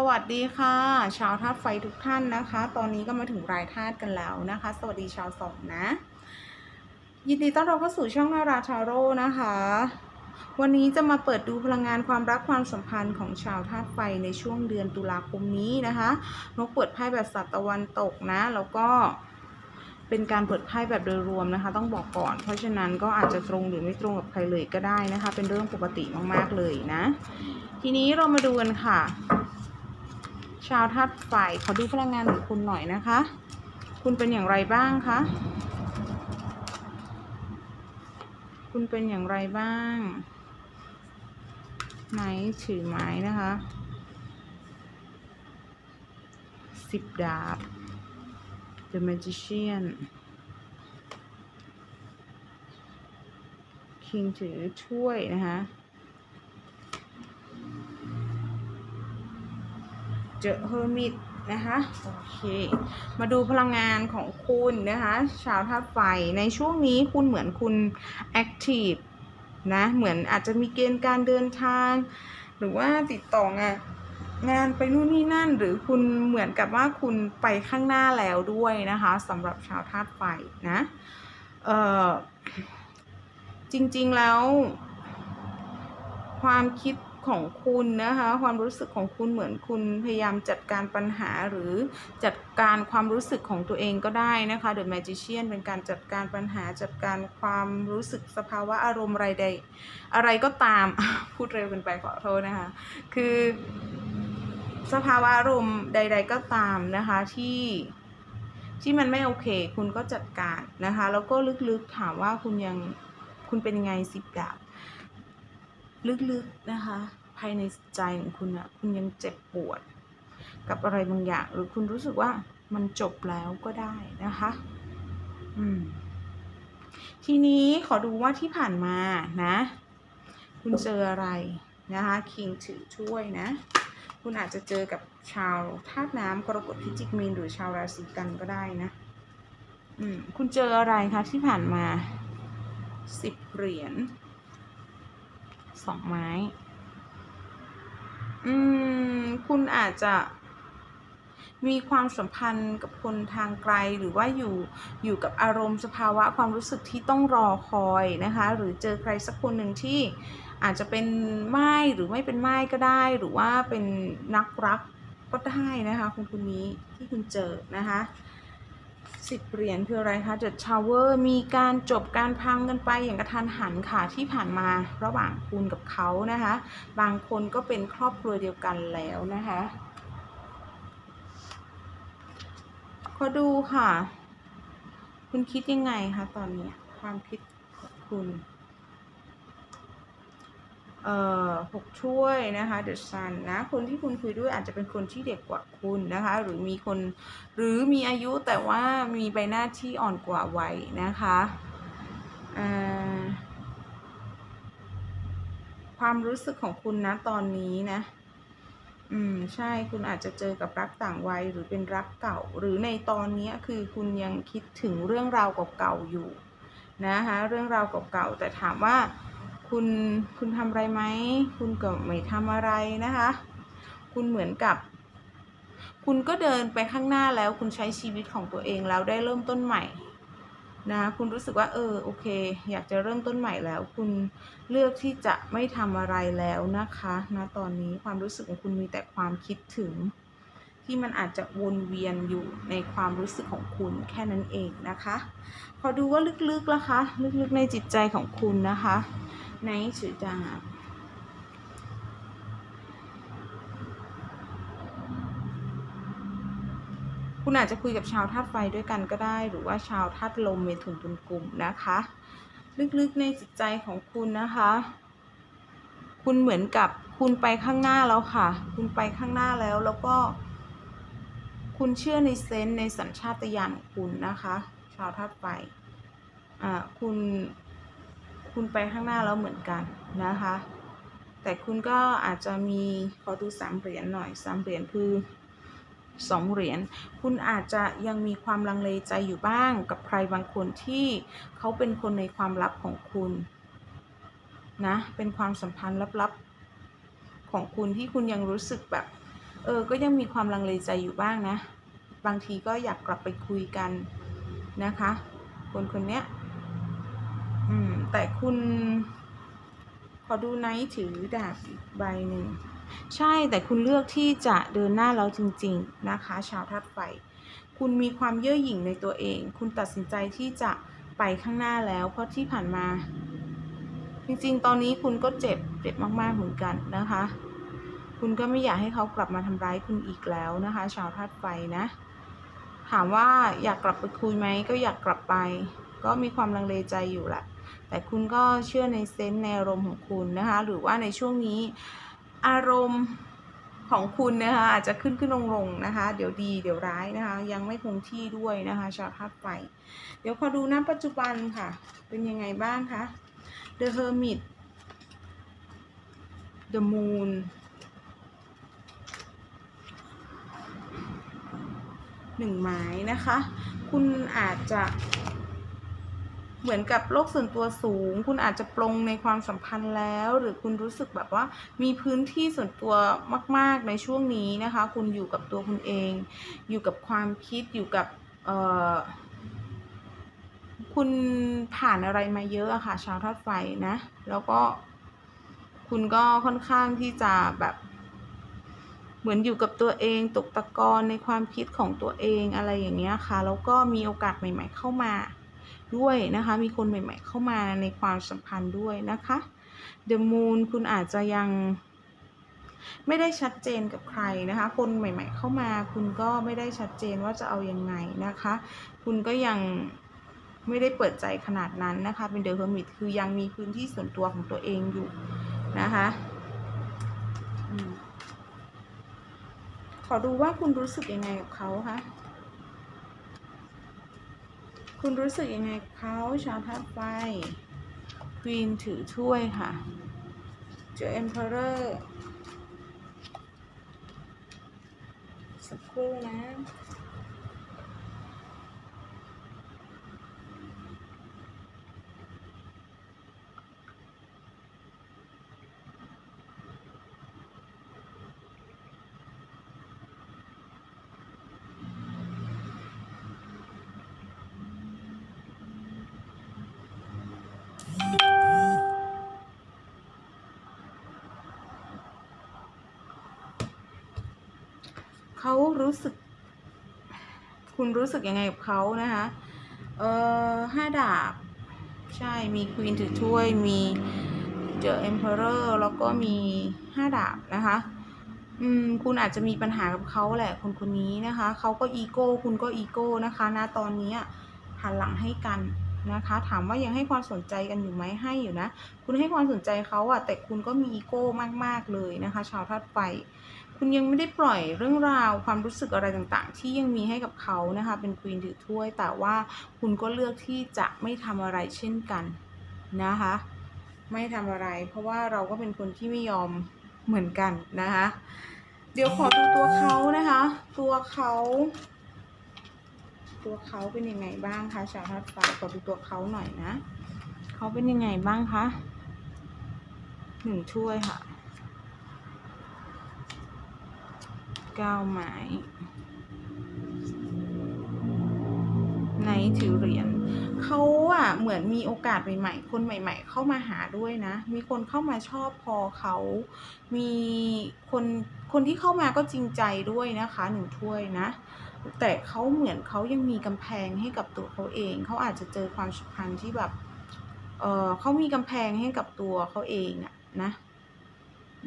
สวัสดีค่ะ ชาวธาตุไฟทุกท่านนะคะ ตอนนี้ก็มาถึงรายธาตุกันแล้วนะคะ สวัสดีชาวสองนะ ยินดีต้อนรับเข้าสู่ช่องนาราทาโร่นะคะ วันนี้จะมาเปิดดูพลังงานความรักความสัมพันธ์ของชาวธาตุไฟในช่วงเดือนตุลาคมนี้นะคะนกเปิดไพ่แบบสัตว์ตะวันตกนะ แล้วก็เป็นการเปิดไพ่แบบโดยรวมนะคะ ต้องบอกก่อน เพราะฉะนั้นก็อาจจะตรงหรือไม่ตรงกับใครเลยก็ได้นะคะ เป็นเรื่องปกติมากๆเลยนะ ทีนี้เรามาดูกันค่ะ ชาวธาตุไฟขอดูพลังงานของคุณหน่อยนะคะ คุณเป็นอย่างไรบ้างคะ คุณเป็นอย่างไรบ้างไม้ถือไม้นะคะสิบดาบ The Magician King ถือถ้วยนะคะ เจอเฮอร์มิตนะคะโอเคมาดูพลังงานของคุณนะคะชาวธาตุไฟในช่วงนี้คุณเหมือนคุณแอคทีฟนะเหมือนอาจจะมีเกณฑ์การเดินทาง หรือว่าติดต่องานงานไปนู่นนี่นั่น หรือคุณเหมือนกับว่าคุณไปข้างหน้าแล้วด้วยนะคะสำหรับชาวธาตุไฟนะเอ่อจริงๆแล้ว ความคิด ของคุณนะคะ ความรู้สึกของคุณเหมือนคุณพยายามจัดการปัญหาหรือจัดการความรู้สึกของตัวเองก็ได้นะคะ The Magician เป็นการจัดการปัญหาจัดการความรู้สึกสภาวะอารมณ์อะไรใด อะไรก็ตาม พูดเร็วเกินไปขอโทษนะคะ คือ สภาวะอารมณ์ใด ๆ ก็ตามนะคะที่ที่มันไม่โอเค คุณก็จัดการนะคะ แล้วก็ลึกๆถามว่าคุณยังคุณเป็นยังไงสิบดาบ ลึกๆนะคะ ภายในใจของคุณอะคุณยังเจ็บปวด กับอะไรบางอย่าง หรือคุณรู้สึกว่ามันจบแล้วก็ได้นะคะ อืม ทีนี้ขอดูว่าที่ผ่านมานะ คุณเจออะไรนะคะ คิงถือช่วยนะ คุณอาจจะเจอกับชาวธาตุน้ำกรกฎพิจิกมีนหรือชาวราศีกันก็ได้นะ อืม คุณเจออะไรคะที่ผ่านมาสิบเหรียญ สองไม้ อืม คุณอาจจะมีความสัมพันธ์กับคนทางไกลหรือว่าอยู่อยู่กับอารมณ์สภาวะความรู้สึกที่ต้องรอคอยนะคะ หรือเจอใครสักคนหนึ่งที่อาจจะเป็นไม้หรือไม่เป็นไม้ก็ได้ หรือว่าเป็นนักรักก็ได้นะคะคุณคนนี้ที่คุณเจอนะคะ สิบเหรียญคืออะไรคะ The Tower มีการจบการพังกันไปอย่างกระทันหันค่ะที่ผ่านมาระหว่างคุณกับเขานะคะ บางคนก็เป็นครอบครัวเดียวกันแล้วนะคะขอดูค่ะ คุณคิดยังไงคะตอนนี้ความคิดของคุณ หกถ้วยนะคะ The Sun นะคนที่คุณคุยด้วยอาจจะเป็นคนที่เด็กกว่าคุณนะคะ หรือมีคนหรือมีอายุแต่ว่ามีใบหน้าที่อ่อนกว่าวัยนะคะความรู้สึกของคุณนะตอนนี้นะ อืมใช่คุณอาจจะเจอกับรักต่างวัยหรือเป็นรักเก่า หรือในตอนนี้คือคุณยังคิดถึงเรื่องราวเก่าๆอยู่นะคะเรื่องราวเก่าๆแต่ถามว่า คุณคุณทำอะไรไหมคุณก็ไม่ทำอะไรนะคะ คุณเหมือนกับ คุณก็เดินไปข้างหน้าแล้ว คุณใช้ชีวิตของตัวเองแล้วได้เริ่มต้นใหม่นะคุณรู้สึกว่าเออโอเค อยากจะเริ่มต้นใหม่แล้ว คุณเลือกที่จะไม่ทำอะไรแล้วนะคะณตอนนี้ความรู้สึกของคุณมีแต่ความคิดถึง ที่มันอาจจะวนเวียนอยู่ในความรู้สึกของคุณแค่นั้นเองนะคะขอดูว่าลึกๆล่ะคะ ลึกๆในจิตใจของคุณนะคะ ในสือดาบคุณอาจจะคุยกับชาวธาตุไฟด้วยกันก็ได้ หรือว่าชาวธาตุลมเมถุนตุลกลุ่มนะคะ ลึกๆในจิตใจของคุณนะคะ คุณเหมือนกับคุณไปข้างหน้าแล้วค่ะ คุณไปข้างหน้าแล้วแล้วก็ คุณเชื่อในเซนในสัญชาตญาณของคุณนะคะ ชาวธาตุไฟอ่าคุณ คุณไปข้างหน้าแล้วเหมือนกันนะคะ แต่คุณก็อาจจะมีขอดูสามเหรียญหน่อยสามเหรียญคือสองเหรียญคุณอาจจะยังมีความลังเลใจอยู่บ้างกับใครบางคนที่เขาเป็นคนในความลับของคุณนะเป็นความสัมพันธ์ลับๆของคุณที่คุณยังรู้สึกแบบเออก็ยังมีความลังเลใจอยู่บ้างนะ บางทีก็อยากกลับไปคุยกันนะคะ คนคนเนี้ย อืม แต่คุณ ขอดูไนท์ถือดาบอีกใบหนึ่ง ใช่แต่คุณเลือกที่จะเดินหน้าแล้วจริง ๆ นะคะ ชาวธาตุไฟ คุณมีความเย่อหยิ่งในตัวเอง คุณตัดสินใจที่จะไปข้างหน้าแล้ว เพราะที่ผ่านมา จริงๆ ตอนนี้คุณก็เจ็บเจ็บมากๆเหมือนกันนะคะ คุณก็ไม่อยากให้เขากลับมาทำร้ายคุณอีกแล้วนะคะ ชาวธาตุไฟนะ ถามว่าอยากกลับไปคุยไหมก็อยากกลับไป ก็มีความลังเลใจอยู่แหละ แต่คุณก็เชื่อในเซนส์ในอารมณ์ของคุณนะคะ หรือว่าในช่วงนี้อารมณ์ของคุณนะคะอาจจะขึ้นขึ้นลงลงนะคะ เดี๋ยวดีเดี๋ยวร้ายนะคะ ยังไม่คงที่ด้วยนะคะชาวธาตุไฟเดี๋ยวขอดูณปัจจุบันค่ะ เป็นยังไงบ้างคะ The Hermit The Moon หนึ่งไม้นะคะ คุณอาจจะ เหมือนกับโลกส่วนตัวสูง คุณอาจจะปลงในความสัมพันธ์แล้ว หรือคุณรู้สึกแบบว่ามีพื้นที่ส่วนตัวมาก ๆในช่วงนี้นะคะ คุณอยู่กับตัวคุณเอง อยู่กับความคิดอยู่กับคุณผ่านอะไรมาเยอะอะค่ะ ชาวธาตุไฟนะ แล้วก็คุณก็ค่อนข้างที่จะแบบเหมือนอยู่กับตัวเองตกตะกอนในความคิดของตัวเองอะไรอย่างเงี้ยค่ะ แล้วก็มีโอกาสใหม่ ๆ เข้ามา ด้วยนะคะ มีคนใหม่ๆเข้ามาในความสัมพันธ์ด้วยนะคะ The Moon คุณอาจจะยังไม่ได้ชัดเจนกับใครนะคะ คนใหม่ ๆ เข้ามาคุณก็ไม่ได้ชัดเจนว่าจะเอายังไงนะคะ คุณก็ยังไม่ได้เปิดใจขนาดนั้นนะคะ เป็น The Hermit คือยังมีพื้นที่ส่วนตัวของตัวเองอยู่นะคะขอดูว่าคุณรู้สึกยังไงกับเขาคะ คุณรู้สึกยังไงเขาชาวธาตุไฟควีนถือถ้วยค่ะ เจอ Emperor สักครู่นะ เขารู้สึก คุณรู้สึกยังไงกับเขานะคะ เอ่อห้าดาบ ใช่ มีควีนถือถ้วย มีเจอ Emperor แล้วก็มีห้าดาบนะคะ อืม คุณอาจจะมีปัญหากับเขาแหละ คนคนนี้นะคะ เขาก็อีโก้ คุณก็อีโก้นะคะ ณ ตอนนี้หันหลังให้กันนะคะ ถามว่ายังให้ความสนใจกันอยู่ไหมให้อยู่นะ คุณให้ความสนใจเขาอะแต่คุณก็มีอีโก้มาก ๆ เลยนะคะ ชาวธาตุไฟ คุณยังไม่ได้ปล่อยเรื่องราวความรู้สึกอะไรต่างๆ ที่ยังมีให้กับเขานะคะ เป็นควีนถือถ้วย แต่ว่าคุณก็เลือกที่จะไม่ทำอะไรเช่นกันนะคะ ไม่ทำอะไร เพราะว่าเราก็เป็นคนที่ไม่ยอมเหมือนกันนะคะ เดี๋ยวขอดูตัวเขานะคะ ตัวเขา ตัวเขาเป็นยังไงบ้างคะชาวธาตุไฟขอดูตัวเขาหน่อยนะ เขาเป็นยังไงบ้างคะหนึ่งถ้วยค่ะ เก้าไม้ไหนถือเหรียญเขาอะเหมือนมีโอกาสใหม่ๆ คนใหม่ ๆ เข้ามาหาด้วยนะ มีคนเข้ามาชอบพอเขา มีคนคนที่เข้ามาก็จริงใจด้วยนะคะหนึ่งถ้วยนะ แต่เขาเหมือนเขายังมีกำแพงให้กับตัวเขาเอง เขาอาจจะเจอความสัมพันธ์ที่แบบ เออเขามีกำแพงให้กับตัวเขาเองอะนะ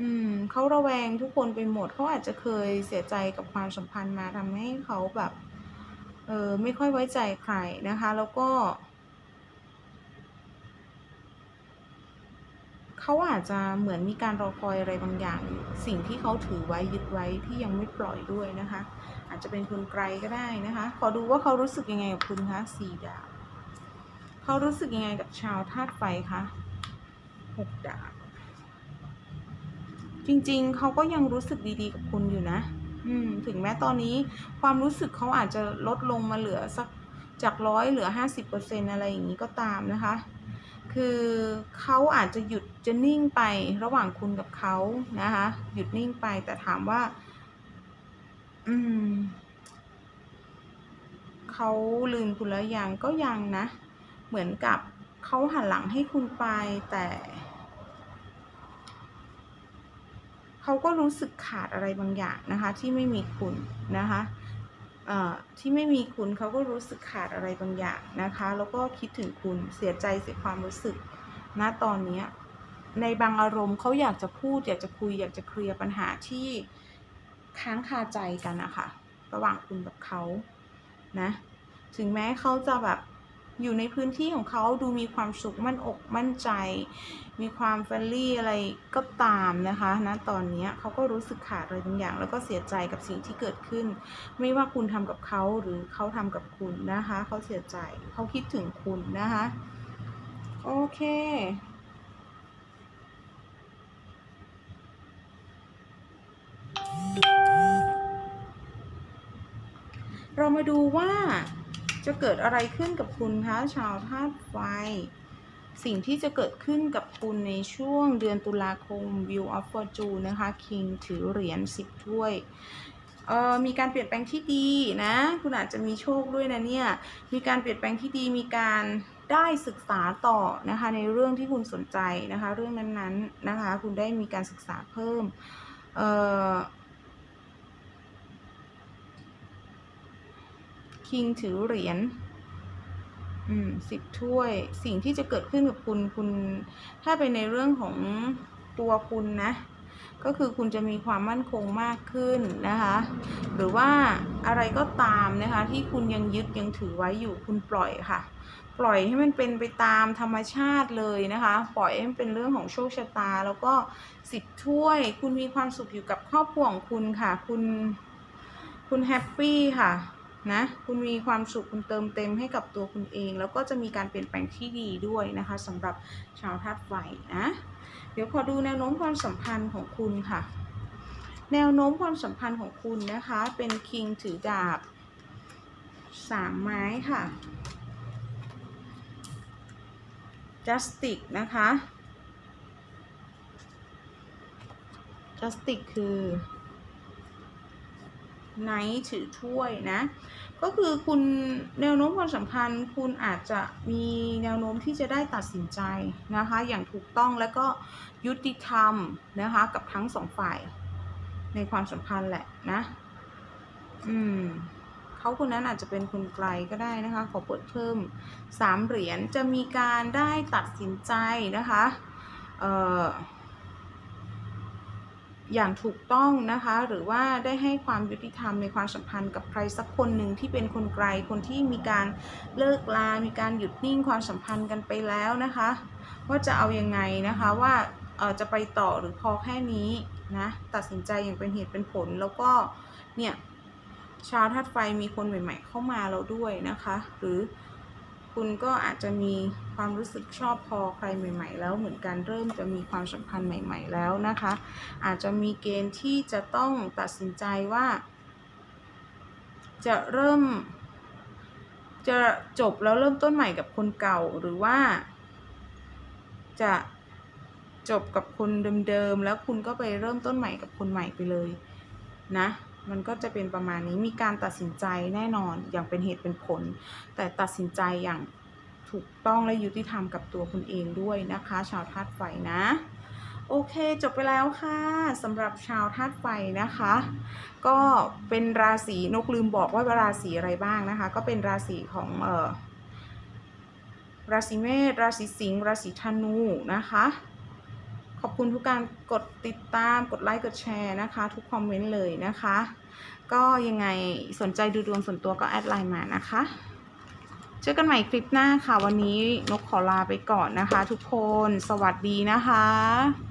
อืมเขาระแวงทุกคนไปหมดเขาอาจจะเคยเสียใจกับความสัมพันธ์มาทำให้เขาแบบเออไม่ค่อยไว้ใจใครนะคะ แล้วก็เขาอาจจะเหมือนมีการรอคอยอะไรบางอย่าง สิ่งที่เขาถือไว้ยึดไว้ที่ยังไม่ปล่อยด้วยนะคะ อาจจะเป็นคนไกลก็ได้นะคะ ขอดูว่าเขารู้สึกยังไงกับคุณคะสี่ดาบเขารู้สึกยังไงกับชาวธาตุไฟคะหกดาบ จริง ๆ เขาก็ยังรู้สึกดีๆ กับคุณอยู่นะ อืม ถึงแม้ตอนนี้ความรู้สึกเขาอาจจะลดลงมาเหลือสักจากร้อยเหลือห้าสิบเปอร์เซ็นอะไรอย่างนี้ก็ตามนะคะ คือเขาอาจจะหยุดจะนิ่งไประหว่างคุณกับเขานะคะ หยุดนิ่งไปแต่ถามว่า อืมเขาลืมคุณแล้วยังก็ยังนะ เหมือนกับเขาหันหลังให้คุณไปแต่ เขาก็รู้สึกขาดอะไรบางอย่างนะคะที่ไม่มีคุณนะคะเอ่อที่ไม่มีคุณเขาก็รู้สึกขาดอะไรบางอย่างนะคะ แล้วก็คิดถึงคุณเสียใจเสียความรู้สึกณตอนนี้ในบางอารมณ์เขาอยากจะพูด อยากจะคุย อยากจะเคลียร์ปัญหาที่ค้างคาใจกันนะคะระหว่างคุณกับเขานะถึงแม้เขาจะแบบ อยู่ในพื้นที่ของเขาดูมีความสุขมั่นอกมั่นใจ มีความเฟรนลี่อะไรก็ตามนะคะนะตอนนี้เขาก็รู้สึกขาดอะไรบางอย่าง แล้วก็เสียใจกับสิ่งที่เกิดขึ้น ไม่ว่าคุณทำกับเขาหรือเขาทำกับคุณนะคะเขาเสียใจเขาคิดถึงคุณนะคะโอเคเรามาดูว่า จะเกิดอะไรขึ้นกับคุณคะชาวธาตุไฟ สิ่งที่จะเกิดขึ้นกับคุณในช่วงเดือนตุลาคม View of Fortune นะคะ King ถือเหรียญ10ถ้วยเอ่อมีการเปลี่ยนแปลงที่ดีนะ คุณอาจจะมีโชคด้วยนะเนี่ย มีการเปลี่ยนแปลงที่ดี มีการได้ศึกษาต่อนะคะ ในเรื่องที่คุณสนใจนะคะ เรื่องนั้นๆนะคะ คุณได้มีการศึกษาเพิ่ม เอ่อ คิงถือเหรียญอืมสิบถ้วย สิ่งที่จะเกิดขึ้นกับคุณคุณ ถ้าเป็นในเรื่องของตัวคุณนะ ก็คือคุณจะมีความมั่นคงมากขึ้นนะคะ หรือว่าอะไรก็ตามนะคะ ที่คุณยังยึดยังถือไว้อยู่คุณปล่อยค่ะ ปล่อยให้มันเป็นไปตามธรรมชาติเลยนะคะ ปล่อยให้มันเป็นเรื่องของโชคชะตา แล้วก็สิบถ้วย คุณมีความสุขอยู่กับครอบครัวของคุณค่ะ คุณ คุณแฮปปี้ค่ะ นะคุณมีความสุขคุณเติมเต็มให้กับตัวคุณเอง แล้วก็จะมีการเปลี่ยนแปลงที่ดีด้วยนะคะสำหรับชาวธาตุไฟนะเดี๋ยวขอดูแนวโน้มความสัมพันธ์ของคุณค่ะ แนวโน้มความสัมพันธ์ของคุณนะคะ เป็นคิงถือดาบสามไม้ค่ะ justice นะคะ justice คือ ไนท์ถือถ้วยนะ ก็คือคุณแนวโน้มความสัมพันธ์ คุณอาจจะมีแนวโน้มที่จะได้ตัดสินใจนะคะ อย่างถูกต้องและก็ยุติธรรมนะคะกับทั้งสองฝ่ายในความสัมพันธ์แหละนะ อืมเขาคนนั้นอาจจะเป็นคนไกลก็ได้นะคะ ขอเปิดเพิ่มสามเหรียญจะมีการได้ตัดสินใจนะคะ เอ่อ อย่างถูกต้องนะคะ หรือว่าได้ให้ความยุติธรรมในความสัมพันธ์กับใครสักคนหนึ่งที่เป็นคนไกลคนที่มีการเลิกลา มีการหยุดนิ่งความสัมพันธ์กันไปแล้วนะคะ ว่าจะเอายังไงนะคะว่าจะไปต่อหรือพอแค่นี้นะตัดสินใจอย่างเป็นเหตุเป็นผลแล้วก็เนี่ยชาวธาตุไฟมีคนใหม่ ๆ เข้ามาแล้วด้วยนะคะ หรือ คุณก็อาจจะมีความรู้สึกชอบพอใครใหม่ ๆ แล้วเหมือนกันเริ่มจะมีความสัมพันธ์ใหม่ ๆ แล้วนะคะ อาจจะมีเกณฑ์ที่จะต้องตัดสินใจว่า จะเริ่ม จะจบแล้วเริ่มต้นใหม่กับคนเก่าหรือว่า จะจบกับคนเดิมๆแล้วคุณก็ไปเริ่มต้นใหม่กับคนใหม่ไปเลยนะ มันก็จะเป็นประมาณนี้มีการตัดสินใจแน่นอนอย่างเป็นเหตุเป็นผล แต่ตัดสินใจอย่างถูกต้องและยุติธรรมกับตัวคุณเองด้วยนะคะ ชาวธาตุไฟนะโอเค จบไปแล้วค่ะสำหรับชาวธาตุไฟนะคะ ก็เป็นราศีนกลืมบอกว่าราศีอะไรบ้างนะคะ ก็เป็นราศีของเอ่อราศีเมษราศีสิงห์ราศีธนูนะคะ ขอบคุณทุกการกดติดตามกดไลค์กดแชร์นะคะ ทุกคอมเมนต์เลยนะคะ ก็ยังไงสนใจดูดวงส่วนตัวก็แอดไลน์มานะคะเจอกันใหม่คลิปหน้าค่ะ วันนี้นกขอลาไปก่อนนะคะ ทุกคนสวัสดีนะคะ